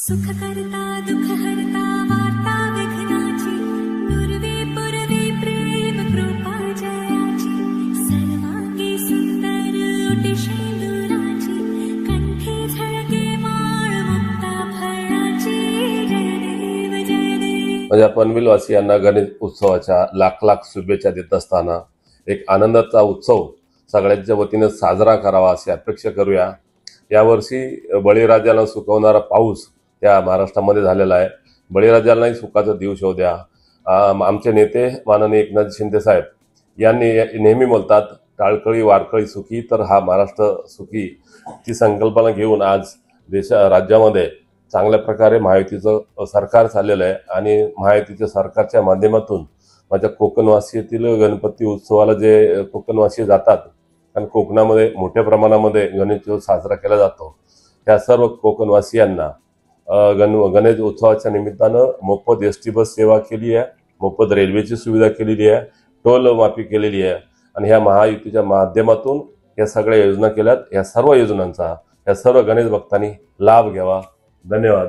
सुख करता दुःख हरता वार्ता विघ्नाची प्रेम कृपा जयाची सर्वांगी सुंदर झळके माळ मुक्ता फळाची माझ्या पनवेलवासियांना गणेश उत्सवाच्या लाख लाख शुभेच्छा देत असताना एक आनंदाचा उत्सव सगळ्यांच्या वतीनं साजरा करावा अशी अपेक्षा करूया. यावर्षी बळीराजाला सुकवणारा पाऊस त्या महाराष्ट्रामध्ये झालेला आहे. बळीराजालाही सुखाचा दिवस येऊ द्या. आमचे नेते माननीय एकनाथ शिंदे साहेब यांनी नेहमी बोलतात टाळकळी वारकळी सुखी तर हा महाराष्ट्र सुखी. ती संकल्पना घेऊन आज देशा राज्यामध्ये चांगल्या प्रकारे महायुतीचं सरकार चाललेलं आहे. आणि महायुतीच्या सरकारच्या माध्यमातून माझ्या कोकणवासीतील गणपती उत्सवाला जे कोकणवासी जातात आणि कोकणामध्ये मोठ्या प्रमाणामध्ये गणेशोत्सव साजरा केला जातो. त्या सर्व कोकणवासियांना गण गणेश उत्सवाच्या निमित्तानं मोफत एस टी बस सेवा केली आहे मोफत रेल्वेची सुविधा केलेली आहे टोल माफी केलेली आहे. आणि ह्या महायुतीच्या माध्यमातून या सगळ्या योजना केल्यात या सर्व योजनांचा या सर्व गणेश भक्तांनी लाभ घ्यावा. धन्यवाद.